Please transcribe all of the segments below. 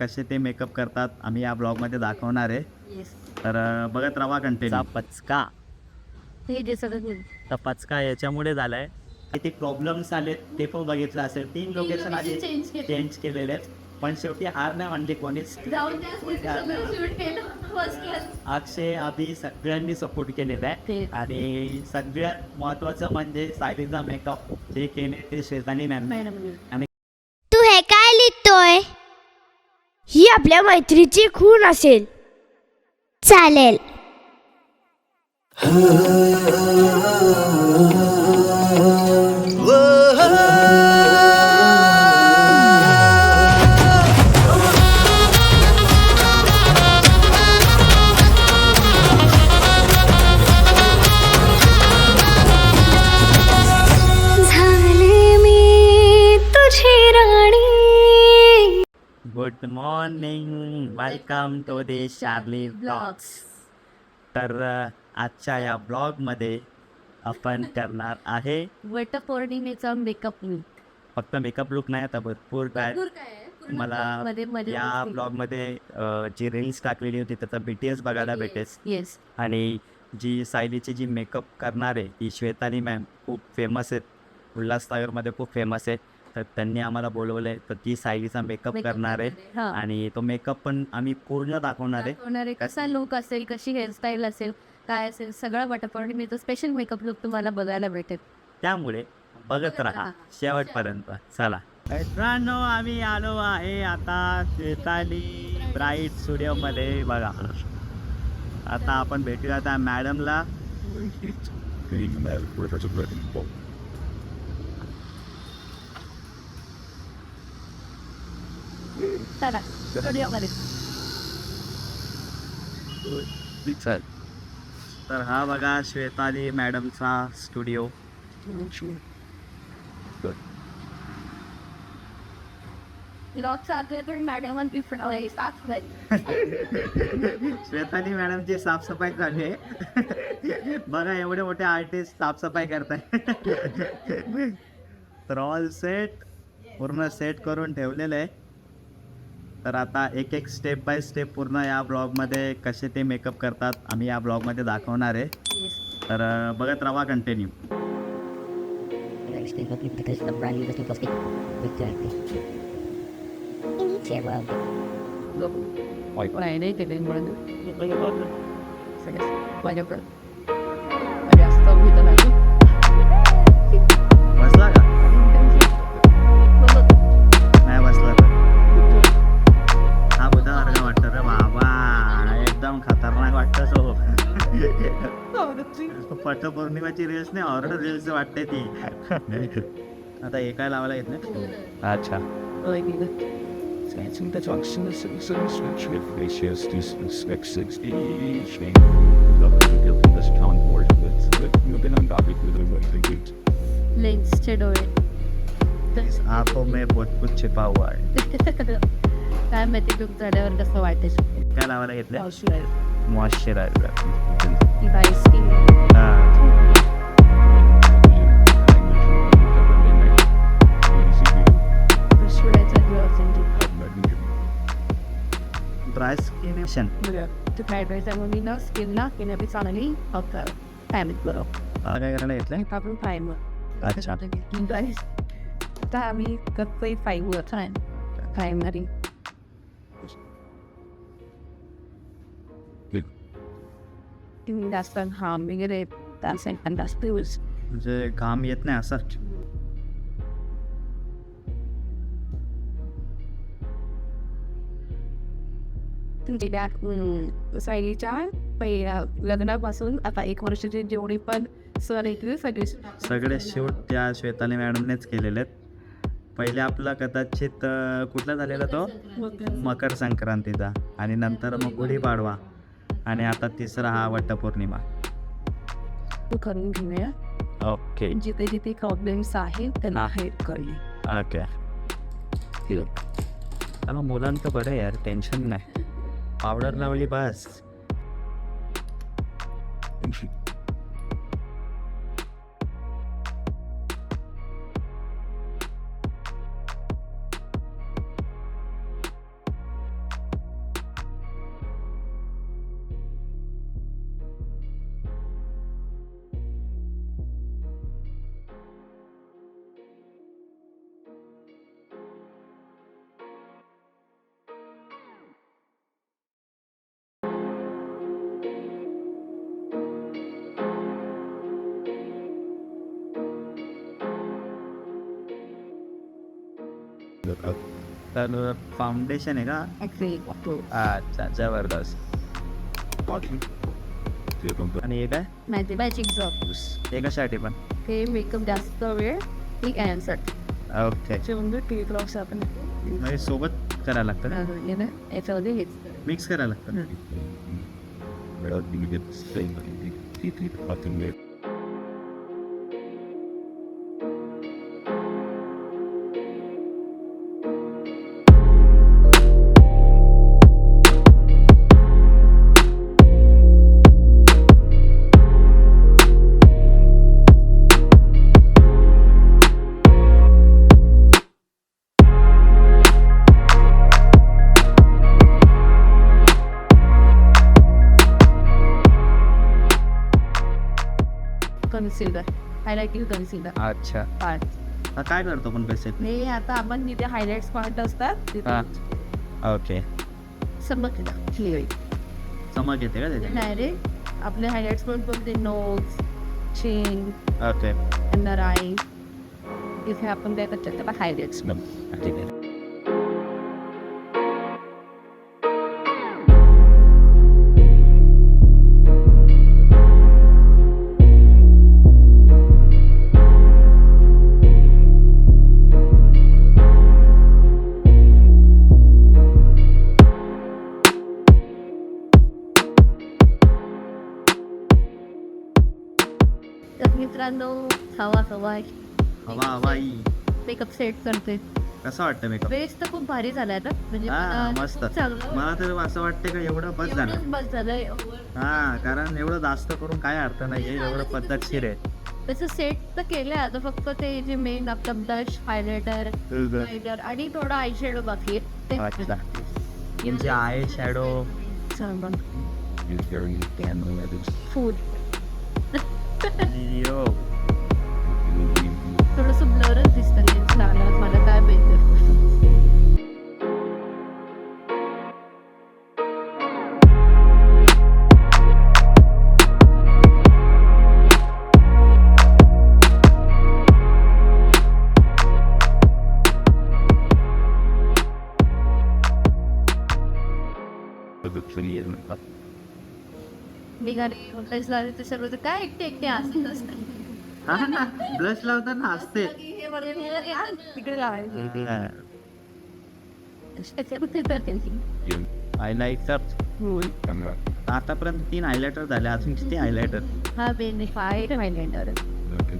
कसे ते मेकअप करतात आम्ही या ब्लॉगमध्ये दाखवणार आहे. येस तर बघत राहा कंटिन्यू पचका. हे तर पचका याच्यामुळे झालाय. किती प्रॉब्लेम्स आलेत ते पण बघितलं असेल. तीन लोकेशन आधी चेंज केलं चेंज केलेले आहेत. पण शेवटी हार नाही म्हणली कोणीच. अक्षय अभि सगळ्यांनी सपोर्ट केलेला आहे. आणि सगळ्यात महत्वाचं म्हणजे सायलीचा मेकअप जे केले ते शेजानी मॅम मॅडम तू हे काय लिहितोय ही आपल्या मैत्रीची खून असेल. चालेल. Welcome to the Sharlie blogs तर आजच्या या ब्लॉगमध्ये आपण करणार आहे वटपौर्णिमेचा मेकअप लुक फक्त मेकअप लुक नाही आता भरपूर काय मला या ब्लॉगमध्ये जी रील्स टाकलेली होती त्याचा बी टी एस बघायला भेटेस येस आणि जी सायलीची जी मेकअप करणार आहे ती श्वेतानी मॅम खूप फेमस आहेत. उल्हासनगरमध्ये खूप फेमस आहे. तर त्यांनी आम्हाला बोलवलं आहे तर ती सायलीचा मेकअप करणार आहे. हा. आणि तो मेकअप पण आम्ही पूर्ण दाखवणार आहे. कसा लुक असेल कशी हेअरस्टाईल असेल काय असेल सगळं वटपौर्णिमेचा स्पेशल मेकअप लुक तुम्हाला बघायला भेटेल. त्यामुळे बघत राहा. शेवटपर्यंत. चला. मित्रांनो आम्ही आलो आहे आता श्वेताली ब्राईट स्टुडिओमध्ये. बघा. आता आपण भेटूया आता मॅडमला चला तर हा बघा श्वेताली मॅडमचा स्टुडिओ श्वेताली मॅडमची साफसफाई चालू आहे बघा एवढे मोठे आर्टिस्ट साफसफाई करताय. तर ऑल सेट पूर्ण सेट करून ठेवलेलं आहे. तर आता एक एक स्टेप बाय स्टेप पूर्ण या ब्लॉगमध्ये कसे ते मेकअप करतात आम्ही या ब्लॉगमध्ये दाखवणार आहे. तर बघत राहा कंटिन्यू because पटपौर्णिमाची रील्स नाही ऑर्डर रील्स वाटते ती आता हे काय लावायला येत नाही अच्छा Dancing the junction is switch with ratios to spec 60 each name. The building this town board with you've been undocumented with the way they do. लेन्सचे डोळे आंखों में बहुत कुछ छिपा हुआ है काय माहिती लुक झाल्यावर कसं वाटेल काय लावायला घेतलं moisturiser by skin dry skin Tu fried rice आणि ना स्किनला स्किन चांगली होतं फॅमिली बरोबर काय करायला घेतलं आपण फाईव्ह अच्छा आता आम्ही करतोय फाईव्ह छान प्रायमरी जास्त हा वगैरे जास्त म्हणजे घाम येत नाही असं तुमच्या सायलीच्या पहिल्या लग्नापासून आता एक वर्षाचे जेवढे पण सण येतील सगळे सगळे शूट त्या श्वेताली मॅडमनेच केलेले आहेत. पहिले आपला कदाचित कुठला झालेला तो? मकर संक्रांतीचा. आणि नंतर मग गुढीपाडवा. आणि आता तिसरा हा वटपौर्णिमा. करून घेऊया. ओके. जिथे जिथे प्रॉब्लेम्स आहेत त्यांना हेल्प करूया. ओके. मुलांचं बरं यार टेन्शन नाही. पावडर लावली बस तर फाउंडेशन आहे का? अच्छा जबरदस्त. आणि हे काय? माझे मॅजिक ड्रॉप हे कशासाठी पण? हे मेकअप जास्त वेळ ती ॲन्सर ओके. म्हणजे टी ड्रॉप्स आपण म्हणजे सोबत करायला लागतं ना याच्यामध्ये हेच. मिक्स करायला लागतं. The fucking way. Concealer concealer अच्छा. पार्ट काय करतो पण हे आता आपण तिथे हायलाइट्स पॉइंट असतात तिथे ओके. समज क्लिअर चमक येते का त्याच्यात? डायरेक्ट आपले हायलाइट्स पॉइंट कोणते nose chin okay. Under eye इथे आपण काय करतात त्याला हायलाइट्स ठीक आहे. तर मित्रांनो हवा हवा हवा हवाई मेकअप सेट करते कसं वाटतं मेकअप बेस तर खूप भारी झालाय आता म्हणजे हा मला मस्त. खूप चांगलं मला तर असं वाटतं का एवढं बस झालं? एवढंच बस झालंय. हा कारण एवढं जास्त करून काय अर्थ नाही एवढं पद्धतशीर आहे. त्याचं सेट तर केलंय. आता फक्त ते जे मेन आपलं ब्लश हायलायटर हायलायटर आणि थोडं आय शेडो बाकी आहे. अच्छा. तुमचे आय शॅडो ते. फूड थोडस ब्लरच दिसतं ब्लश लागले ते सर्व तर काय एकटे एकटे असत हा ना ब्लश लावताना असते तिकडे लावायचं. आतापर्यंत तीन हायलायटर झाले अजून किती हायलायटर हा बेन हायलायटर Okay.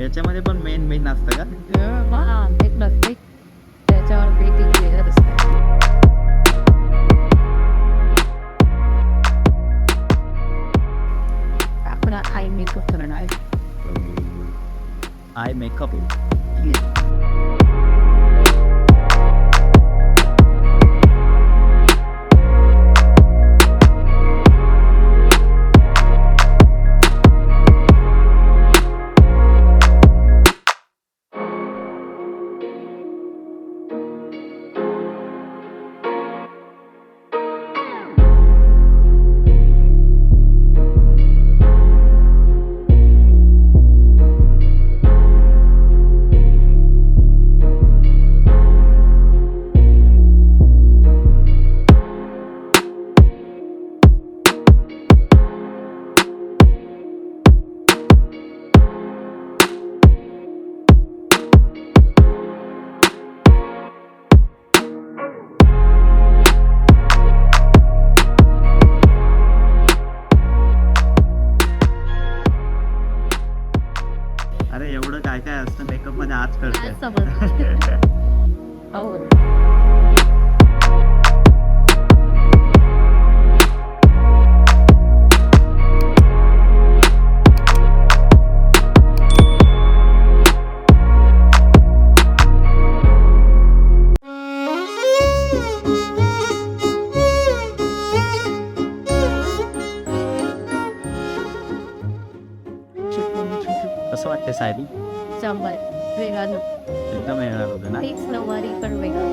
याच्यामध्ये पण मेन मेन असतं का? हा एक नसते त्याच्यावर बेटिंग क्लिअर असते. Eye makeup, up for an eye. makeup. Yeah. कसं वाटते सायली? शंभर. वेगानं एकदम येणार होतं ना? फिक्स नऊवारी पण वेगळं.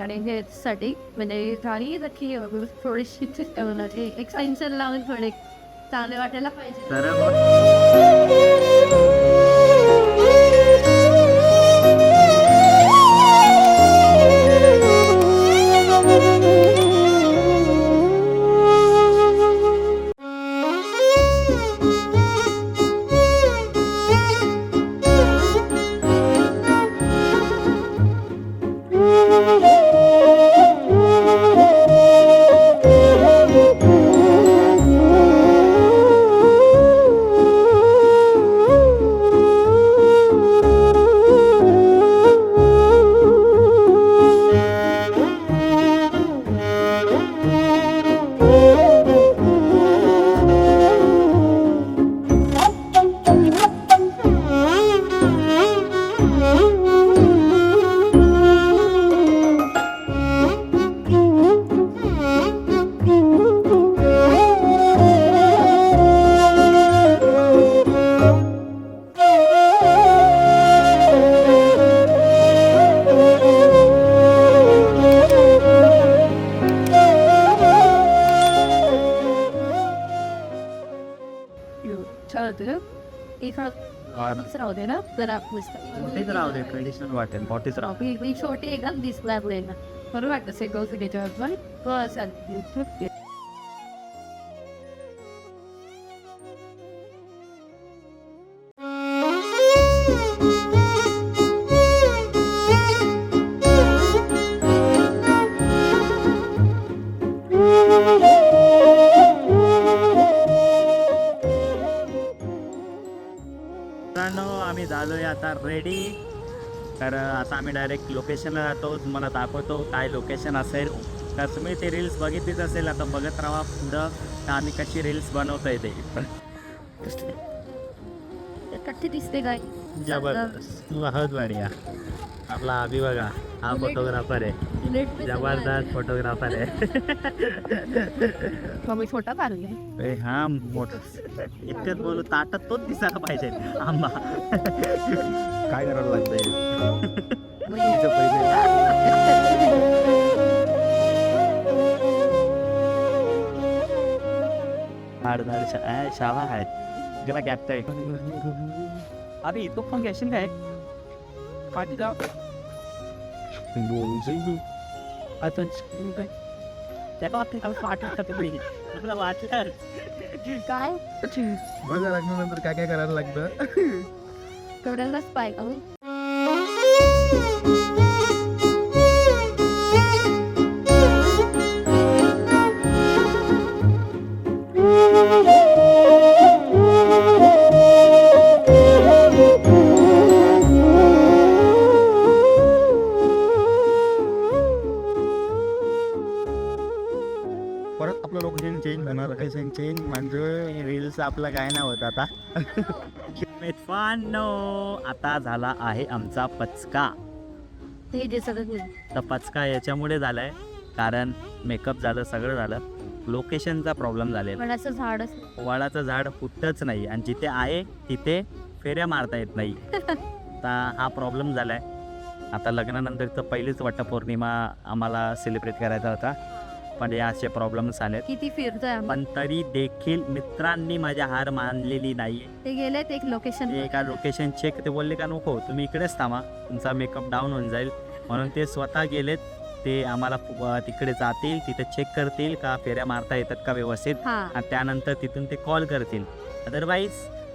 म्हणजे आणि आहेत आपल्याकडे हेसाठी म्हणजे गाडी नक्की थोडीशी म्हणजे एक्सटेन्शन लावून थोडे चांगले वाटायला पाहिजे. दे ना जरा मस्त मोठीच राहू दे ट्रेडिशनल वाटेल मोठीच राहू मी मी छोटी एकदम दिसला ना बरोबर वाटतं से गो त्याच्यावर पण बस रेडी तर आता आम्ही डायरेक्ट लोकेशनला जातो तुम्हाला दाखवतो काय लोकेशन असेल. तर तुम्ही ते रील्स बघितलीच असेल आता बघत राहा पुढं तर आम्ही कशी रील्स बनवतोय ते. कट्टी दिसते काय? जबरदस्त. बहुत बढिया आपला अभि बघा हा फोटोग्राफर आहे. जबरदस्त फोटोग्राफर आहे. छोटा ए, हा मोठ. इतकंच बोलू ताटात तोच दिसायला पाहिजे. आंबा. काय करावं लागतंय धाड धाड शा- आ, शाळा आहेत ज्याला गॅप आहे अरे तो पण घेशील काय पाठी जाऊ आता काय त्याला वाटतं का पाठी तुला वाटलं काय बघा लग्नानंतर काय काय करायला लागतं तेवढ्यालाच पाय का चेंज होणार लोकेशन चेंज म्हणजे रील्स आपलं काय नाही होत आता. मित्रांनो आता झाला आहे आमचा पचका. ते तर पचका याच्यामुळे झालाय कारण मेकअप झालं सगळं झालं. लोकेशनचा प्रॉब्लेम झालेला. पण असं. झाडच वडाचं झाड फुटतच नाही आणि जिथे आहे तिथे फेऱ्या मारता येत नाही. तर हा प्रॉब्लेम झालाय. आता लग्नानंतरचं पहिलीच वटपौर्णिमा आम्हाला सेलिब्रेट करायचा होता. पण या असे प्रॉब्लेम्स आलेत. किती फिरतोय आम्ही. पण तरी देखील मित्रांनी माझ्या हार मानलेली नाही ते गेलेत एक लोकेशन ते एका लोकेशन चेक ते बोलले का नको तुम्ही इकडेच थांबा. तुमचा मेकअप डाऊन होऊन जाईल. म्हणून ते स्वतः गेलेत. ते आम्हाला अ, तिकडे जातील तिथे चेक करतील का फेऱ्या मारता येतात का व्यवस्थित. हा. आणि त्यानंतर तिथून ते कॉल करतील. अदरवाईज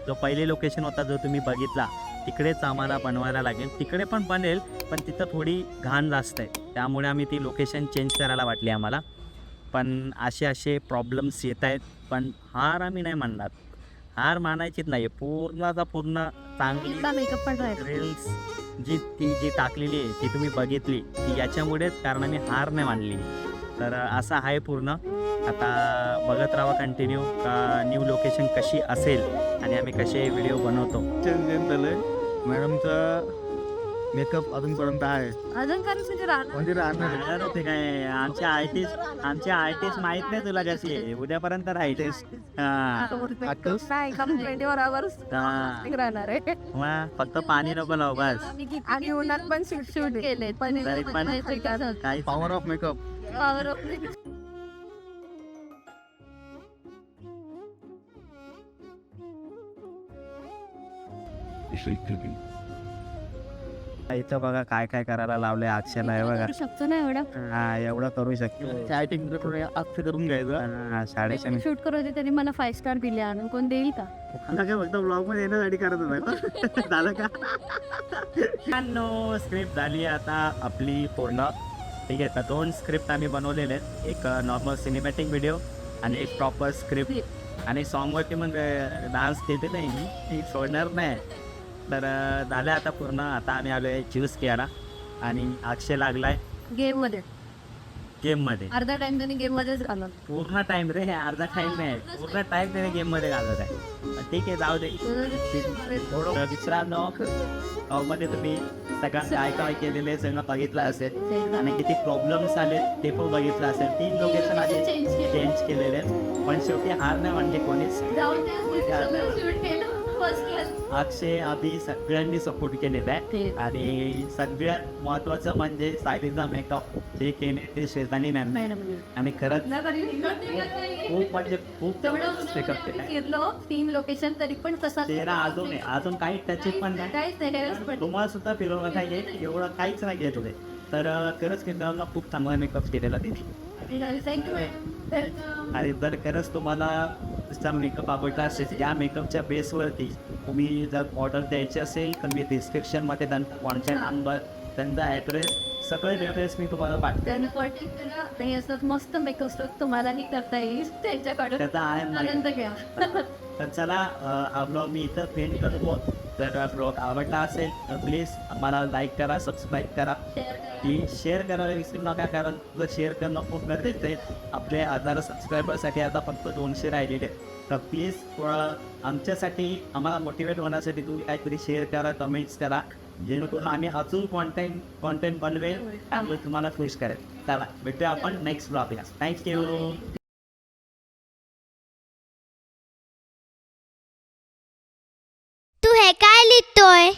जो पहिले लोकेशन होता जो तुम्ही बघितला तिकडेच आम्हाला बनवायला लागेल. तिकडे पण बनेल पण तिथं थोडी घाण जास्त आहे. त्यामुळे आम्ही ती लोकेशन चेंज करायला वाटली आम्हाला. पण असे असे प्रॉब्लेम्स येत आहेत. पण हार आम्ही नाही मानणार. हार मानायचीच नाही पूर्णचा पूर्ण चांगली मेकअप पण रील्स जी ती जी टाकलेली आहे ती तुम्ही बघितली ती याच्यामुळेच कारण आम्ही हार नाही मानली. तर असं आहे पूर्ण. आता बघत राहा कंटिन्यू का न्यू लोकेशन कशी असेल आणि आम्ही कसे व्हिडिओ बनवतो. मॅडमचा मेकअप अजूनपर्यंत आहे. अजून काय म्हणजे राहणार? म्हणजे राहणार होते काय? आमचे आर्टिस्ट आमचे आर्टिस्ट माहीत नाही तुला कशी आहे. उद्यापर्यंत आर्टिस्ट नाही ट्वेंटी फोर आवर्स. राहणार आहे. मग फक्त पाणी नको लाव बस. आणि उन्हात पण शूट शूट केले पण तरी पण काही power of makeup It's like cooking. इथं बघा काय काय करायला लावलंय अक्षयला हे बघा. शकतो ना एवढा? हा एवढं करू शकतो. चॅटिंग अक्ष करून घ्यायचं. हा, साडेशे शूट करू दे त्यांनी मला फाईव्ह स्टार दिले आणि कोण देईल का? काय फक्त ब्लॉगमध्ये येण्यासाठी करत होता झालं का? नो स्क्रिप्ट झाली आता आपली पूर्ण. ठीक आहे तर दोन स्क्रिप्ट आम्ही बनवलेले आहेत. एक नॉर्मल सिनेमॅटिक व्हिडिओ आणि एक प्रॉपर स्क्रिप्ट आणि सॉन्गवरती मग डान्स केले नाही मी. ती सोडणार नाही. तर झालं आता पूर्ण. आता आम्ही आलो आहे ज्यूस घ्यायला आणि अक्षय लागलाय गेममध्ये. गेममध्ये अर्धा टाइम त्यांनी गेम मध्येच घालवला. पूर्ण टाइम रे हे अर्धा टाइम नाही पूर्ण टाइम त्याने गेममध्ये घालत आहे. ठीक आहे जाऊ दे. थोडं मित्रांनो मध्ये तुम्ही सगळ्यांना काय काय केलेले सगळं बघितलं असेल. आणि किती प्रॉब्लेम्स आले ते पण बघितलं असेल. तीन लोकेशन आधी चेंज केलेले पण शेवटी हार नाही म्हणजे कोणीच. अक्षय आधी सगळ्यांनी सपोर्ट केलेला आहे. आणि सगळ्यात महत्वाचं म्हणजे सायलीचा मेकअप ते केले ते शेजानी मॅम आणि खरंच खूप म्हणजे खूप मेकअप केला तीन लोकेशन तरी पण तसा चेहरा अजून आहे अजून काही टच पण नाही. तुम्हाला सुद्धा फिरवलं नाही एवढं काहीच नाही घेत होते तर खरंच केंद्रांना खूप चांगला मेकअप केलेला तिने. थँक्यू आणि जर खरंच तुम्हाला तुमचा मेकअप आवडला असेल या मेकअपच्या बेसवरती तुम्ही जर ऑर्डर द्यायची असेल तर मी डिस्क्रिप्शनमध्ये त्यांचा कॉन्टॅक्ट नंबर त्यांचा ॲड्रेस सगळे डिटेल्स मी तुम्हाला पाठवेन नाही असं मस्त मेकअप स्टोक तुम्हालाही करता येईल त्यांच्याकडून त्याचा. आनंद घ्या तर चला ब्लॉग मी इथं पेंट करतो जर ब्लॉग आवडला असेल तर प्लीज आम्हाला लाईक करा सबस्क्राईब करा. की शेअर करायला विसरू नका कारण जर शेअर करणं खूप गरजेचं आहे. आपले हजार सबस्क्रायबरसाठी आता फक्त दोनशे राहिलेले आहेत. तर प्लीज थोडं आमच्यासाठी आम्हाला मोटिवेट होण्यासाठी तुम्ही काहीतरी शेअर करा कमेंट्स करा. जेणेकरून आम्ही अजून कॉन्टेंट कॉन्टेंट बनवेल त्यामुळे तुम्हाला खुश करेल. चला भेटूया आपण नेक्स्ट ब्लॉगला थँक्यू तू हे काय लिहितोय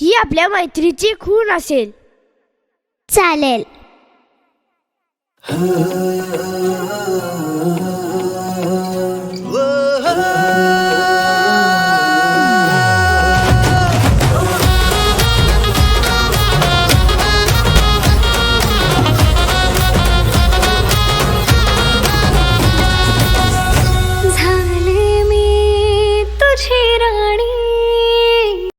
ही आपल्या मैत्रीची खून असेल. चालेल.